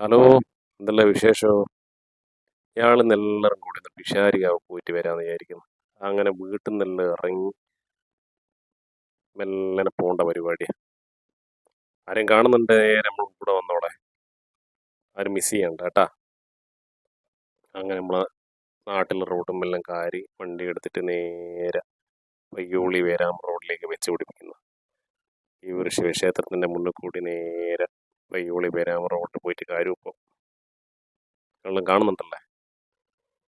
Hello എന്തല്ല വിശേഷോ? ഇയാൾ എല്ലാവരും കൂടി ഒന്ന് പിഷാരികാവ് പോയിട്ട് വരാമെന്ന് വിചാരിക്കുന്നു. അങ്ങനെ വീട്ടിൽ നിന്നെല്ലാം ഇറങ്ങി മെല്ലനെ പോകേണ്ട പരിപാടിയാണ് ആരെയും കാണുന്നുണ്ട്? നേരെ നമ്മൾ കൂടെ വന്നോടെ ആരും മിസ് ചെയ്യണ്ട കേട്ടാ. അങ്ങനെ നമ്മൾ നാട്ടിലെ റോഡും എല്ലാം കാരി വണ്ടി എടുത്തിട്ട് നേരെ വയ്യോളി വേരാം റോഡിലേക്ക് വെച്ച് പിടിപ്പിക്കുന്നു. ഈ ഒരു ശിവക്ഷേത്രത്തിന്റെ മുന്നിൽ കൂടി നേരെ വയ്യോളി പേരാമ റോട്ട് പോയിട്ട് കാര്യം ഇപ്പോൾ എല്ലാം കാണുന്നുണ്ടല്ലേ?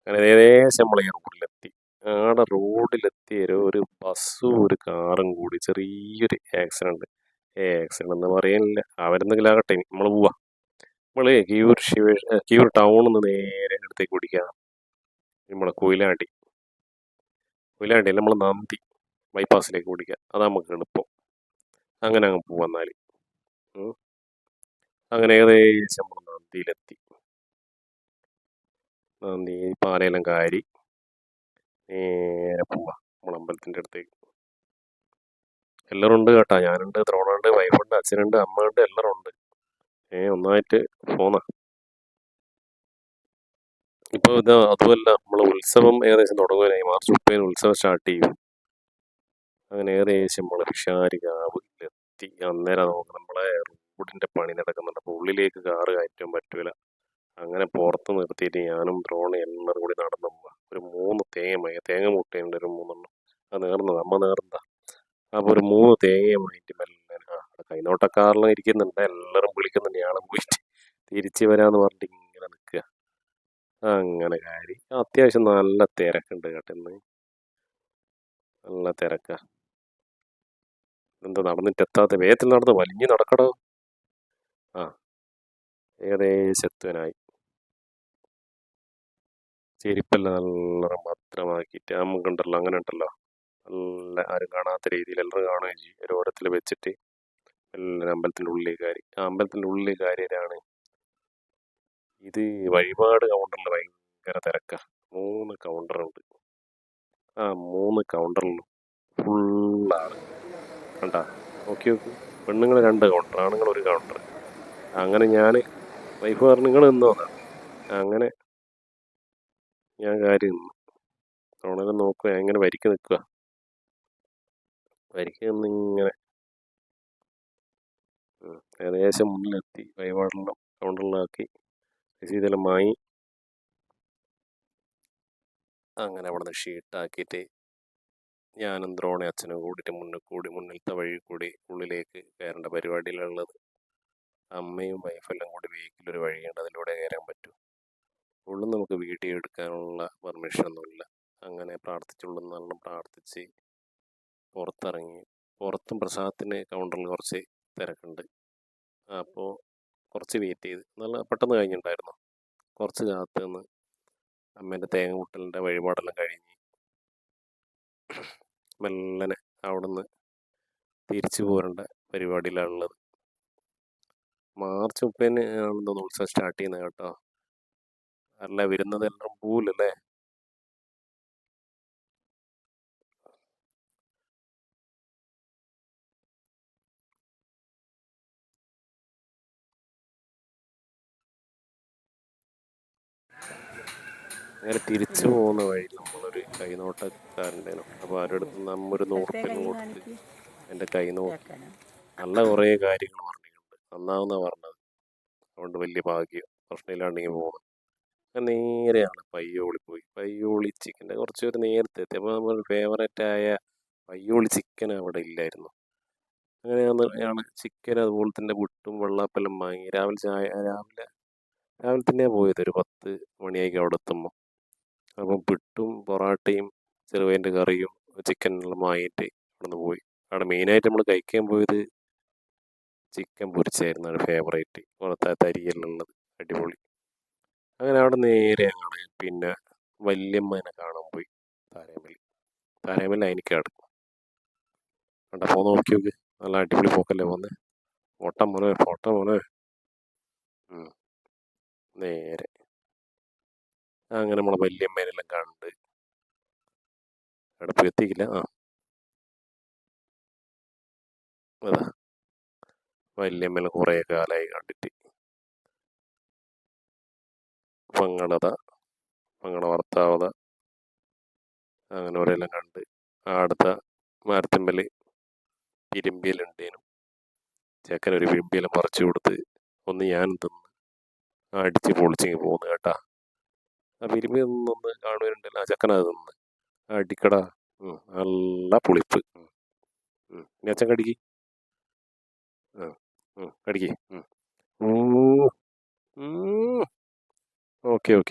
അങ്ങനെ ഏകദേശം നമ്മൾ ഈ റോഡിലെത്തി. ആടെ റോഡിലെത്തിയ ഒരു ബസ്സും ഒരു കാറും കൂടി ചെറിയൊരു ആക്സിഡന്റ് ആക്സിഡന്റ് എന്ന് പറയാനില്ല അവരെന്തെങ്കിലും ആകട്ടെ നമ്മൾ പോവാ. നമ്മൾ കിയൂർ ശിവ കിയൂർ ടൗണിൽ നിന്ന് നേരെ അടുത്തേക്ക് ഓടിക്കാം നമ്മളെ കൊയിലാണ്ടി. കൊയിലാണ്ടി നമ്മൾ നന്ദി ബൈപ്പാസിലേക്ക് പിടിക്കാം അതാ നമുക്ക് എളുപ്പം. അങ്ങനെ അങ്ങ് പോവാന്നാൽ അങ്ങനെ ഏകദേശം നന്ദിയിലെത്തി. നന്ദി പാലയെല്ലാം കാരി. നേരെ പോവാ നമ്മളെ അമ്പലത്തിന്റെ അടുത്തേക്ക്. എല്ലാവരും ഉണ്ട് കേട്ടാ ഞാനുണ്ട് ദ്രോണുണ്ട് വൈഫുണ്ട് അച്ഛനുണ്ട് അമ്മ ഉണ്ട് എല്ലാവരും ഉണ്ട് ഏ ഒന്നായിട്ട് പോന്ന. ഇപ്പോൾ ഇത് അതുമല്ല നമ്മൾ ഉത്സവം ഏകദേശം തുടങ്ങുവാനായി. മാർച്ച് മുപ്പതിന് ഉത്സവം സ്റ്റാർട്ട് ചെയ്യും. അങ്ങനെ ഏകദേശം നമ്മൾ വിഷാരികാവിലെത്തി അന്നേരം നമുക്ക് നമ്മളെ റോഡിന്റെ പണി നടക്കുന്നുണ്ട്. അപ്പോൾ ഉള്ളിലേക്ക് കാറ് കയറ്റാൻ പറ്റൂല. അങ്ങനെ പുറത്ത് നിർത്തിയിട്ട് ഞാനും ഡ്രോണും എല്ലാവരും കൂടി നടന്നു ഒരു മൂന്ന് തേങ്ങ തേങ്ങ മുട്ടേണ്ട ഒരു മൂന്നെണ്ണം. അത് നേർന്നത്. അമ്മ നേർന്നതാ. അപ്പോൾ ഒരു മൂന്ന് തേങ്ങയുമായിട്ട് മെല്ലെ ആ കൈനോട്ടക്കാരെല്ലാം ഇരിക്കുന്നുണ്ട്. എല്ലാവരും വിളിക്കുന്നുണ്ട്. ഞാനും പോയിട്ട് തിരിച്ചു വരാമെന്ന് പറഞ്ഞിട്ട് ഇങ്ങനെ നിൽക്കുക അങ്ങനെ കാര്യം അത്യാവശ്യം നല്ല തിരക്കുണ്ട് കേട്ടോ ഇന്ന്. നല്ല തിരക്കാ. എന്താ നടന്നിട്ട് എത്താത്ത? വേഗത്തിൽ നടന്ന്? വലിഞ്ഞ് നടക്കടോ? ആ ഏകദേശം എത്തുവാനായി ചെരുപ്പെല്ലാം നല്ല ഭദ്രമാക്കിയിട്ട് നമുക്കുണ്ടല്ലോ അങ്ങനെ ഉണ്ടല്ലോ. നല്ല ആരും കാണാത്ത രീതിയിൽ എല്ലാവരും കാണുകയും ചെയ്യും. ഒരു വെച്ചിട്ട് എല്ലാം അമ്പലത്തിന്റെ ഉള്ളിൽ കയറി. ആ അമ്പലത്തിന്റെ ഉള്ളിൽ കയറിയവരാണ് ഇത് വഴിപാട് കൗണ്ടറിൽ ഭയങ്കര തിരക്കാണ് മൂന്ന് കൗണ്ടറുണ്ട്. ആ മൂന്ന് കൗണ്ടറിലും ഫുള്ളാണ്. കണ്ട? ഓക്കെ ഓക്കെ പെണ്ണുങ്ങൾ രണ്ട് കൗണ്ടർ ആണുങ്ങൾ ഒരു കൗണ്ടർ. അങ്ങനെ ഞാൻ വൈഫ് പറഞ്ഞു നിങ്ങൾ നിന്നോ? അങ്ങനെ ഞാൻ കാര്യം നിന്നു. അവിടെ നോക്കുക എങ്ങനെ വരിക്ക് നിൽക്കുക വരിക്ക് നിന്നിങ്ങനെ. ഏകദേശം മുന്നിലെത്തി. വഴിപാടെല്ലാം കൗണ്ടറിലാക്കി രസീതെല്ലാം വാങ്ങി അങ്ങനെ അവിടെ നിന്ന് ഷീട്ടാക്കിയിട്ട് ഞാനും ദ്രോണി അച്ഛനും കൂടിയിട്ട് മുന്നിൽ കൂടി മുന്നിലത്തെ വഴി കൂടി ഉള്ളിലേക്ക് കയറേണ്ട പരിപാടിയിലുള്ളത് അമ്മയും വൈഫെല്ലാം കൂടി വെഹിക്കിലൊരു വഴിയുണ്ട്. അതിലൂടെ കയറാൻ പറ്റും. ഉള്ളും നമുക്ക് വീഡിയോ എടുക്കാനുള്ള പെർമിഷൻ ഒന്നുമില്ല അങ്ങനെ പ്രാർത്ഥിച്ചുള്ളിൽ നിന്നെല്ലാം പ്രാർത്ഥിച്ച് പുറത്തിറങ്ങി. പുറത്തും പ്രസാദത്തിന് കൗണ്ടറിൽ കുറച്ച് തിരക്കുണ്ട്. അപ്പോൾ കുറച്ച് വെയിറ്റ് ചെയ്ത്. നല്ല പെട്ടെന്ന് കഴിഞ്ഞിട്ടുണ്ടായിരുന്നു. കുറച്ച് കാത്ത് നിന്ന് അമ്മേന്റെ തേങ്ങ കൂട്ടലിന്റെ വഴിപാടെല്ലാം കഴിഞ്ഞ് മെല്ലനെ അവിടുന്ന് തിരിച്ചു പോരേണ്ട പരിപാടിയിലാണുള്ളത്. മാർച്ച് മുപ്പതിന് ആണെന്ന് തോന്നുന്നു ഉത്സവം സ്റ്റാർട്ട് ചെയ്യുന്നത് കേട്ടോ. അല്ല വരുന്നത് എല്ലാം പോവില്ലല്ലേ അങ്ങനെ തിരിച്ചു പോകുന്ന വഴി നമ്മളൊരു കൈനോട്ടക്കാരുണ്ട് അപ്പോൾ ആരുടെ അടുത്ത് നമ്മൊരു നൂറുപ്പ്യം കൊടുത്ത് എന്റെ കൈനോട്ട് നല്ല കുറേ കാര്യങ്ങൾ പറഞ്ഞിട്ടുണ്ട്. നന്നാവുന്ന പറഞ്ഞത്. അതുകൊണ്ട് വലിയ ഭാഗ്യം. പ്രശ്നമില്ലാണ്ടെങ്കിൽ പോകണം നേരെയാണ് പയ്യോളി പോയി. പയ്യോളി ചിക്കന്റെ കുറച്ച് പേര് നേരത്തെ എത്തി. അപ്പോൾ നമ്മൾ ഫേവറേറ്റായ പയ്യോളി ചിക്കൻ അവിടെ ഇല്ലായിരുന്നു. അങ്ങനെയാണ് ചിക്കൻ അതുപോലെ തന്നെ പുട്ടും വെള്ളാപ്പെല്ലാം വാങ്ങി രാവിലെ ചായ രാവിലെ രാവിലെ തന്നെയാണ് പോയത്. ഒരു പത്ത് മണിയായി അവിടെ എത്തുമ്പോൾ അപ്പം പുട്ടും പൊറാട്ടയും ചെറുപയറിന്റെ കറിയും ചിക്കനെല്ലാം വാങ്ങിയിട്ട് അവിടെ നിന്ന് പോയി. അവിടെ മെയിനായിട്ട് നമ്മൾ കഴിക്കാൻ പോയത് ചിക്കൻ പൊരിച്ചായിരുന്നു അവിടെ ഫേവറേറ്റ് പുറത്തെ തരിയെല്ലാം ഉള്ളത് അടിപൊളി. അങ്ങനെ അവിടെ നേരെ ഞങ്ങൾ പിന്നെ വല്യമ്മനെ കാണാൻ പോയി. താരേമലി അതിനൊക്കെ അയനിക്കാട് കണ്ട? പോകുന്ന നോക്കി നോക്ക്. നല്ല അടിപൊളി പോക്കല്ലേ പോന്നെ. ഫോട്ടോ മോനെ ഫോട്ടോ മോനെ. നേരെ. അങ്ങനെ നമ്മളെ വല്യമ്മേനെല്ലാം കണ്ട്. അവിടെ പോയി എത്തിക്കില്ല ആ. അതാ. വല്യമ്മേനെ കുറേ കാലമായി കണ്ടിട്ട്. പങ്ങളത പങ്ങള ഭർത്താവത അങ്ങനെ ഓരെല്ലാം കണ്ട് അടുത്ത മരത്തിന്മേൽ ഇരുമ്പിയലുണ്ടേനും ചെക്കൻ ഒരു ഇരുമ്പിയെല്ലാം പറിച്ചു കൊടുത്ത് ഒന്ന് ഞാൻ തിന്ന് അടിച്ച് പൊളിച്ചിങ്ങ് പോന്നു കേട്ടാ. ആ ഇരുമ്പി നിന്ന് കാണുവരുണ്ടല്ലോ ആ ചെക്കനത് തിന്ന്. അടിക്കടാ. നല്ല പുളിപ്പ്. ഉം, ഉം. കടിക്ക്. ഓ ഓക്കെ ഓക്കെ.